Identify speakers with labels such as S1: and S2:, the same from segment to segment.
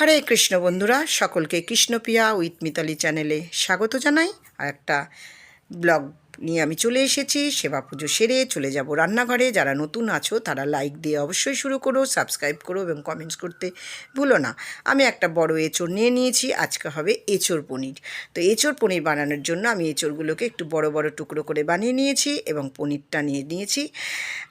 S1: হরে কৃষ্ণ বন্ধুরা সকলকে কৃষ্ণপ্রিয়া উইথ মিতালি চ্যানেলে স্বাগত জানাই। আর একটা ব্লগ নিয়ে আমি চলে এসেছি, সেবা পুজো সেরে চলে যাব রান্নাঘরে। যারা নতুন আছো, তারা লাইক দিয়ে অবশ্যই শুরু করো সাবস্ক্রাইব করো এবং কমেন্টস করতে ভুলো না। আমি একটা বড় এঁচড় নিয়ে নিয়েছি, আজকে হবে এঁচড় পনির। তো এঁচড় পনির বানানোর জন্য আমি এঁচড়গুলোকে একটু বড় বড় টুকরো করে বানিয়ে নিয়েছি এবং পনিরটা নিয়ে নিয়েছি।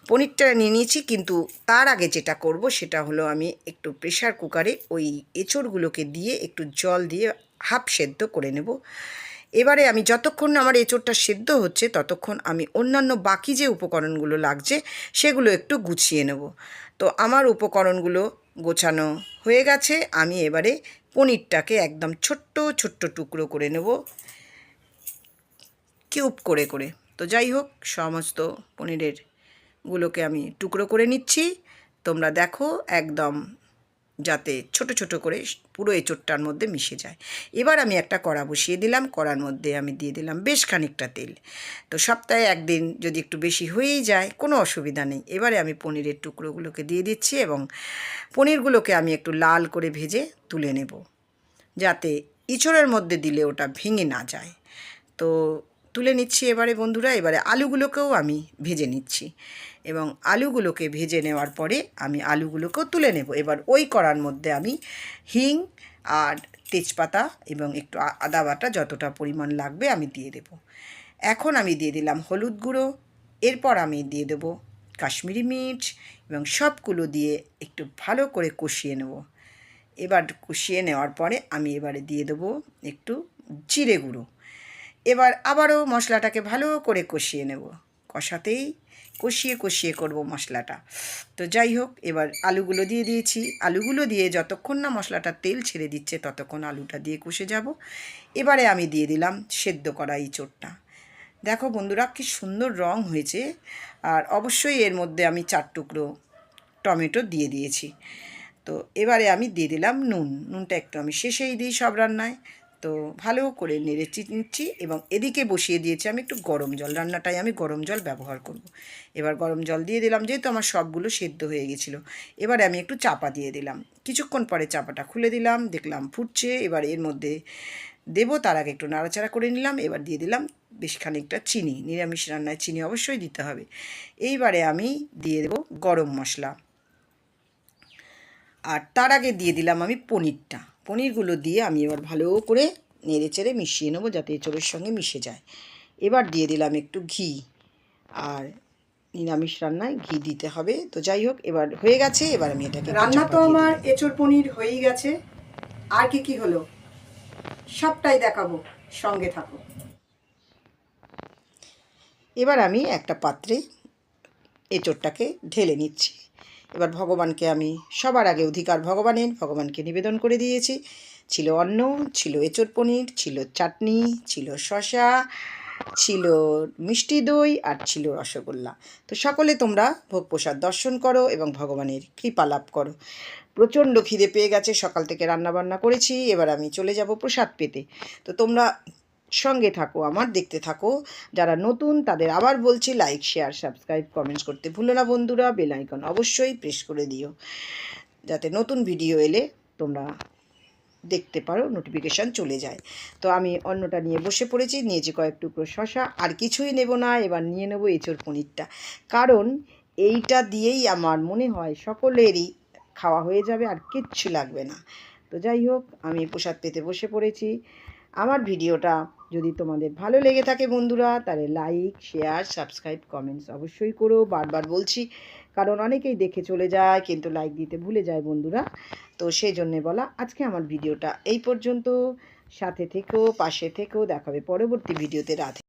S1: পনিরটা নিয়ে নিয়েছি, কিন্তু তার আগে যেটা করব, সেটা হলো আমি একটু প্রেশার কুকারে ওই এঁচড়গুলোকে দিয়ে একটু জল দিয়ে হাফ সেদ্ধ করে নেব। এবারে আমি যতক্ষণ না আমার এঁচড়টা সেদ্ধ হচ্ছে, ততক্ষণ আমি অন্যান্য বাকি যে উপকরণগুলো লাগছে, সেগুলো একটু গুছিয়ে নেব। তো আমার উপকরণগুলো গোছানো হয়ে গেছে। আমি এবারে পনিরটাকে একদম ছোট্ট ছোট্ট টুকরো করে নেব। কিউব করে করে। তো যাই হোক, সমস্ত পনিরের গুলোকে আমি টুকরো করে নিচ্ছি। তোমরা দেখো, একদম যাতে ছোট ছোট করে পুরো এঁচোড়টার মধ্যে মিশে যায়। এবার আমি একটা কড়া বসিয়ে দিলাম, কড়ার মধ্যে আমি দিয়ে দিলাম বেশ খানিকটা তেল। তো সপ্তাহে একদিন যদি একটু বেশি হয়েই যায়, কোনো অসুবিধা নেই। এবারে আমি পনিরের টুকরোগুলোকে দিয়ে দিচ্ছি এবং পনিরগুলোকে আমি একটু লাল করে ভেজে তুলে নেব, যাতে ইঁচড়ের মধ্যে দিলে ওটা ভেঙে না যায়। তো তুলে নিচ্ছি এবারে বন্ধুরা, এবারে আলুগুলোকেও আমি ভেজে নিচ্ছি। এবং আলুগুলোকে ভেজে নেওয়ার পরে আমি আলুগুলোকেও তুলে নেব। এবার ওই কড়ার মধ্যে আমি হিং আর তেজপাতা এবং একটু আদা বাটা যতটা পরিমাণ লাগবে আমি দিয়ে দেব। এখন আমি দিয়ে দিলাম হলুদ গুঁড়ো, এরপর আমি দিয়ে দেব কাশ্মীরি মির্চ এবং সবগুলো দিয়ে একটু ভালো করে কষিয়ে নেব। এবার কষিয়ে নেওয়ার পরে আমি এবারে দিয়ে দেবো একটু জিরে গুঁড়ো। এবার আবারও মশলাটাকে ভালো করে কষিয়ে নেব। কষাতেই কষিয়ে কষিয়ে করব মশলাটা। তো যাই হোক, এবার আলুগুলো দিয়ে দিয়েছি। আলুগুলো দিয়ে যতক্ষণ না মশলাটা তেল ছেড়ে দিচ্ছে, ততক্ষণ আলুটা দিয়ে কষে যাব। এবারে আমি দিয়ে দিলাম সেদ্ধ করা এই ইঁচড়টা দেখো বন্ধুরা, কি সুন্দর রং হয়েছে। আর অবশ্যই এর মধ্যে আমি চার টুকরো টমেটো দিয়ে দিয়েছি। তো এবারে আমি দিয়ে দিলাম নুন। নুনটা একটু আমি শেষেই দিই সব রান্নায়। তো ভালো করে নেড়ে চি- নিচ্ছি এবং এদিকে বসিয়ে দিয়েছি, আমি একটু গরম জল রান্নাটায় আমি গরম জল ব্যবহার করব। এবার গরম জল দিয়ে দিলাম, যেহেতু আমার সবগুলো সেদ্ধ হয়ে গেছিল। এবারে আমি একটু চাপা দিয়ে দিলাম। কিছুক্ষণ পরে চাপাটা খুলে দিলাম, দেখলাম ফুটছে, এবার এর মধ্যে দেবো, তার আগে একটু নাড়াচাড়া করে নিলাম, এবার দিয়ে দিলাম বেশ খানিকটা চিনি, নিরামিষ রান্নায় চিনি অবশ্যই দিতে হবে। এইবারে আমি দিয়ে দেবো গরম মশলা। আর তার আগে দিয়ে দিলাম আমি পনিরটা। পনিরগুলো দিয়ে আমি এবার ভালো করে নেড়ে চেড়ে মিশিয়ে নেব যাতে এঁচড়ের সঙ্গে মিশে যায়। এবার দিয়ে দিলাম একটু ঘি আর নিরামিষ রান্নায় ঘি দিতে হবে। তো যাই হোক এবার হয়ে গেছে এবার আমি এটাকে রান্না তো আমার এঁচড় পনির হয়েই গেছে। আর কি কি হলো? সবটাই দেখাবো সঙ্গে থাকো। এবার আমি একটা পাত্রে এঁচড়টাকে ঢেলে নিচ্ছি। এবার ভগবানকে আমি সবার আগে অধিকার ভগবানের, ভগবানকে নিবেদন করে দিয়েছি। ছিল অন্ন, ছিল এঁচড় পনির, ছিল চাটনি, ছিল শশা ছিল মিষ্টি দই আর ছিল রসগোল্লা। তো সকলে তোমরা ভোগ প্রসাদ দর্শন করো এবং ভগবানের কৃপা লাভ করো। প্রচণ্ড খিদে পেয়ে গেছে, সকাল থেকে রান্না বান্না করেছি, এবার আমি চলে যাব প্রসাদ পেতে। তো তোমরা সঙ্গে থাকো, আমার দেখতে থাকো। যারা নতুন, তাদের আবার বলছি লাইক শেয়ার সাবস্ক্রাইব কমেন্টস করতে ভুলো না বন্ধুরা। বেল আইকন অবশ্যই প্রেস করে দিও। যাতে নতুন ভিডিও এলে তোমরা দেখতে পারো নোটিফিকেশান চলে যায়। তো আমি অন্যটা নিয়ে বসে পড়েছি নিয়েছি কয়েক টুকরো শশা, আর কিছুই নেব না, এবার নিয়ে নেব এঁচড় পনিরটা। কারণ এইটা দিয়েই আমার মনে হয় সকলেরই খাওয়া হয়ে যাবে, আর কিচ্ছু লাগবে না। তো যাই হোক, আমি প্রসাদ পেতে বসে পড়েছি। আমার ভিডিওটা যদি তোমাদের ভালো লেগে থাকে বন্ধুরা, তাহলে লাইক শেয়ার সাবস্ক্রাইব কমেন্টস অবশ্যই করো। বারবার বলছি, কারণ অনেকেই দেখে চলে যায়, কিন্তু লাইক দিতে ভুলে যায় বন্ধুরা। তো সেই জন্যে বলা, আজকে আমার ভিডিওটা এই পর্যন্ত। সাথে থেকেও পাশে থেকেও দেখাবে পরবর্তী ভিডিওতে। রাধে।